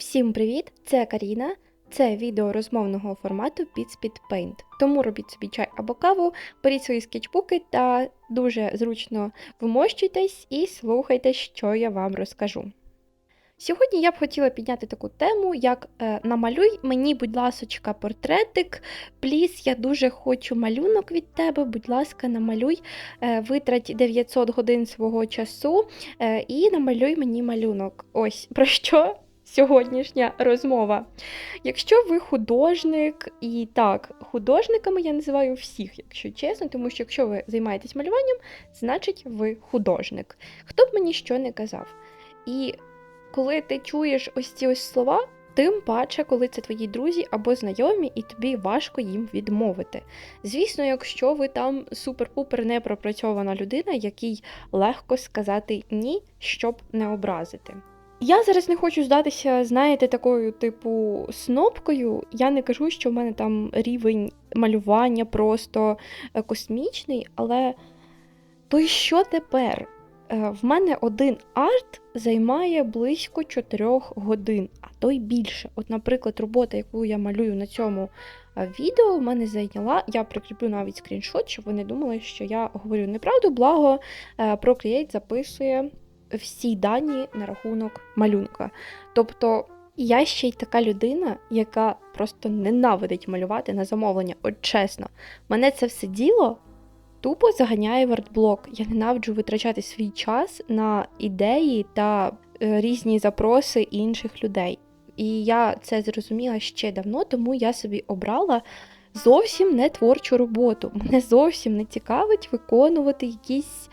Всім привіт! Це Каріна. Це відео розмовного формату під Speed Paint. Тому робіть собі чай або каву, беріть свої скетчбуки та дуже зручно вмощуйтесь і слухайте, що я вам розкажу. Сьогодні я б хотіла підняти таку тему, як е, намалюй мені, будь ласочка, портретик. Пліс, я дуже хочу малюнок від тебе. Будь ласка, намалюй, е, витрать 900 годин свого часу е, і намалюй мені малюнок. Ось про що сьогоднішня розмова. Якщо ви художник, і так, художниками я називаю всіх, якщо чесно, тому що якщо ви займаєтесь малюванням, значить ви художник. Хто б мені що не казав. І коли ти чуєш ось ці ось слова, тим паче, коли це твої друзі або знайомі, і тобі важко їм відмовити. Звісно, якщо ви там супер-пупер непропрацьована людина, якій легко сказати ні, щоб не образити. Я зараз не хочу здатися, знаєте, такою, типу, снопкою. Я не кажу, що в мене там рівень малювання просто е, космічний, але то й що тепер? Е, В мене один арт займає близько 4 годин, а то й більше. От, наприклад, робота, яку я малюю на цьому е, відео, в мене зайняла. Я прикріплю навіть скріншот, щоб ви не думали, що я говорю неправду, благо Procreate записує всі дані на рахунок малюнка. Тобто. Я ще й така людина, яка просто ненавидить малювати на замовлення. От чесно, мене це все діло тупо заганяє в артблок. Я ненавиджу витрачати свій час на ідеї та е, різні запроси інших людей. І я це зрозуміла ще давно, тому я собі обрала зовсім не творчу роботу. Мене зовсім не цікавить виконувати якісь.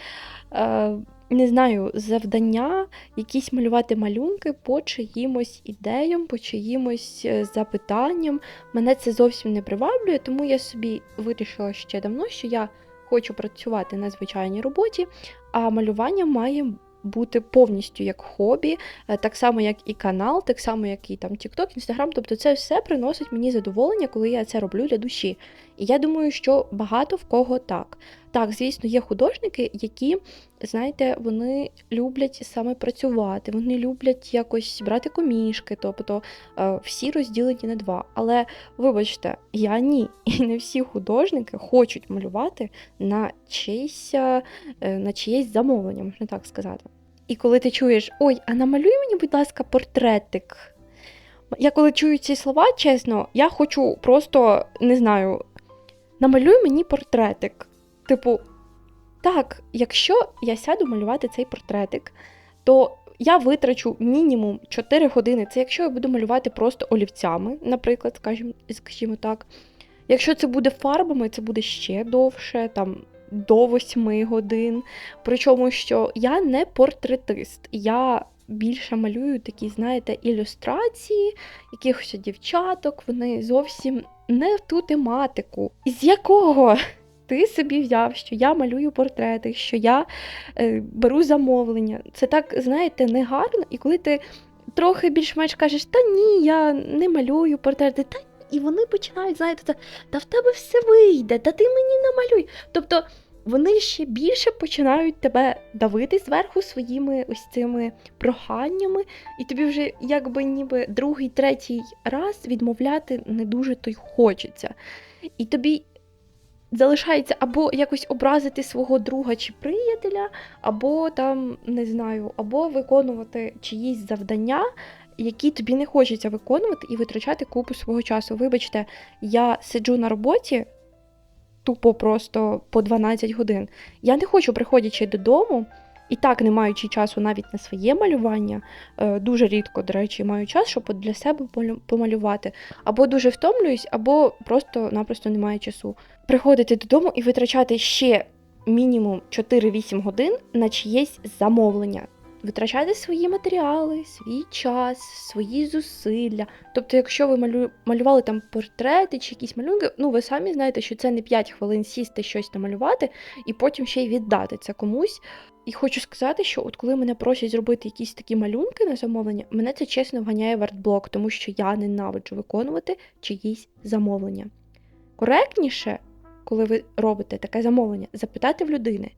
Е, не знаю, завдання, якісь малювати малюнки по чиїмось ідеям, по чиїмось е, запитанням. Мене це зовсім не приваблює, тому я собі вирішила ще давно, що я хочу працювати на звичайній роботі, а малювання має бути повністю як хобі, е, так само, як і канал, так само, як і там TikTok, Instagram. Тобто це все приносить мені задоволення, коли я це роблю для душі. І я думаю, що багато в кого так. Так, звісно, є художники, які, знаєте, вони люблять саме працювати, вони люблять якось брати комішки, тобто е, всі розділені на два. Але вибачте, я ні. І не всі художники хочуть малювати на чиєсь, е, на чиєсь замовлення, можна так сказати. І коли ти чуєш, ой, а намалюй мені, будь ласка, портретик. Я коли чую ці слова, чесно, я хочу просто не знаю, намалюй мені портретик. Типу, так, якщо я сяду малювати цей портретик, то я витрачу мінімум 4 години. Це якщо я буду малювати просто олівцями, наприклад, скажімо, скажімо так. Якщо це буде фарбами, це буде ще довше, там до 8 годин. Причому що я не портретист, я більше малюю такі, знаєте, ілюстрації якихось дівчаток, вони зовсім не в ту тематику. З якого ти собі взяв, що я малюю портрети, що я е, беру замовлення. Це так, знаєте, негарно. І коли ти трохи більш-менш кажеш, та ні, я не малюю портрети, та і вони починають, знаєте, та, та в тебе все вийде, та ти мені намалюй. Тобто вони ще більше починають тебе давити зверху своїми ось цими проханнями, і тобі вже якби ніби другий, третій раз відмовляти не дуже то й хочеться. І тобі залишається або якось образити свого друга чи приятеля, або там, не знаю, або виконувати чиїсь завдання. Які тобі не хочеться виконувати і витрачати купу свого часу. Вибачте, я сиджу на роботі тупо просто по 12 годин. Я не хочу, приходячи додому, і так, не маючи часу навіть на своє малювання, е, дуже рідко, до речі, маю час, щоб для себе помалювати. Або дуже втомлююсь, або просто-напросто немає часу. Приходити додому і витрачати ще мінімум 4-8 годин на чиєсь замовлення. Витрачати свої матеріали, свій час, свої зусилля. Тобто, якщо ви малю... малювали там портрети чи якісь малюнки, ну ви самі знаєте, що це не 5 хвилин сісти щось намалювати і потім ще й віддати це комусь. І хочу сказати, що от коли мене просять зробити якісь такі малюнки на замовлення, мене це чесно вганяє в артблок, тому що я ненавиджу виконувати чиїсь замовлення. Коректніше, коли ви робите таке замовлення, запитати в людини: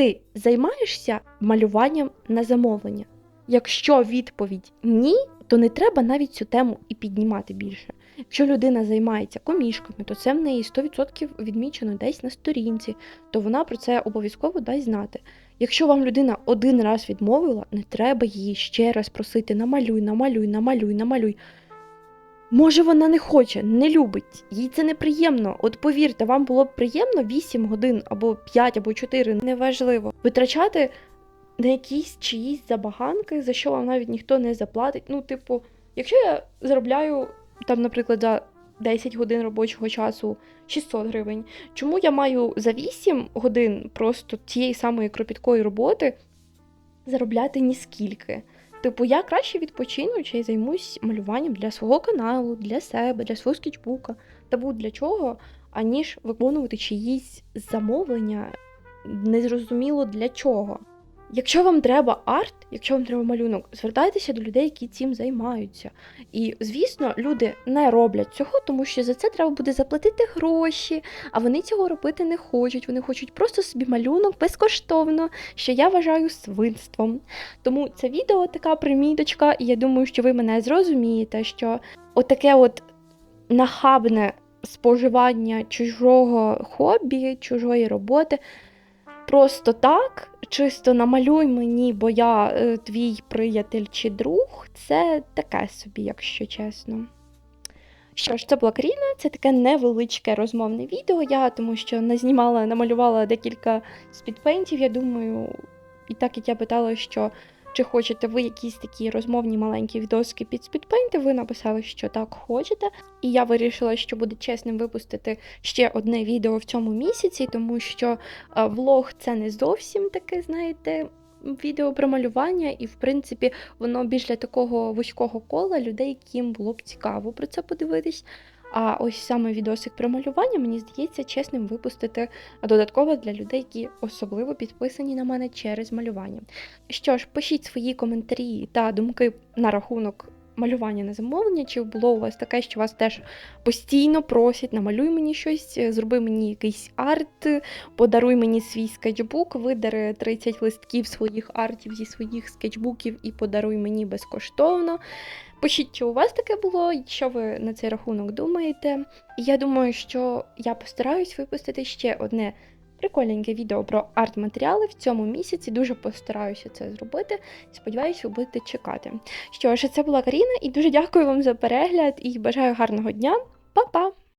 ти займаєшся малюванням на замовлення? Якщо відповідь ні, то не треба навіть цю тему і піднімати більше. Якщо людина займається комішками, то це в неї 100% відмічено десь на сторінці, то вона про це обов'язково дасть знати. Якщо вам людина один раз відмовила, не треба її ще раз просити намалюй, намалюй, намалюй, намалюй. Може, вона не хоче, не любить, їй це неприємно. От повірте, вам було б приємно 8 годин або 5, або 4, неважливо, витрачати на якісь чиїсь забаганки, за що вам навіть ніхто не заплатить. Ну, типу, якщо я заробляю там, наприклад, за 10 годин робочого часу 600 гривень, чому я маю за 8 годин просто тієї самої кропіткої роботи заробляти ні скільки? Типу, я краще відпочину чи займусь малюванням для свого каналу, для себе, для свого скетчбука та будь-для чого, аніж виконувати чиїсь замовлення незрозуміло для чого. Якщо вам треба арт, якщо вам треба малюнок, звертайтеся до людей, які цим займаються. І, звісно, люди не роблять цього, тому що за це треба буде заплатити гроші, а вони цього робити не хочуть. Вони хочуть просто собі малюнок безкоштовно, що я вважаю свинством. Тому це відео така приміточка, і я думаю, що ви мене зрозумієте, що отаке от нахабне споживання чужого хобі, чужої роботи. Просто так, чисто намалюй мені, бо я е, твій приятель чи друг, це таке собі, якщо чесно. Що ж, це була Каріна, це таке невеличке розмовне відео. Я тому що назнімала, намалювала декілька спідпейнтів. Я думаю, і так як я питала, що чи хочете ви якісь такі розмовні маленькі відоски під спідпейнти, ви написали, що так хочете. І я вирішила, що буде чесним випустити ще одне відео в цьому місяці, тому що е, влог це не зовсім таке, знаєте. Відео про малювання, і, в принципі, воно більш для такого вузького кола людей, яким було б цікаво про це подивитись. А ось саме відосик про малювання, мені здається, чесним випустити додатково для людей, які особливо підписані на мене через малювання. Що ж, пишіть свої коментарі та думки на рахунок малювання на замовлення, чи було у вас таке, що вас теж постійно просять, намалюй мені щось, зроби мені якийсь арт, подаруй мені свій скетчбук, видари 30 листків своїх артів зі своїх скетчбуків і подаруй мені безкоштовно. Пишіть, чи у вас таке було, що ви на цей рахунок думаєте. І я думаю, що я постараюсь випустити ще одне прикольненьке відео про арт-матеріали в цьому місяці. Дуже постараюся це зробити. Сподіваюсь, ви будете чекати. Що ж, це була Каріна, і дуже дякую вам за перегляд і бажаю гарного дня. Па-па!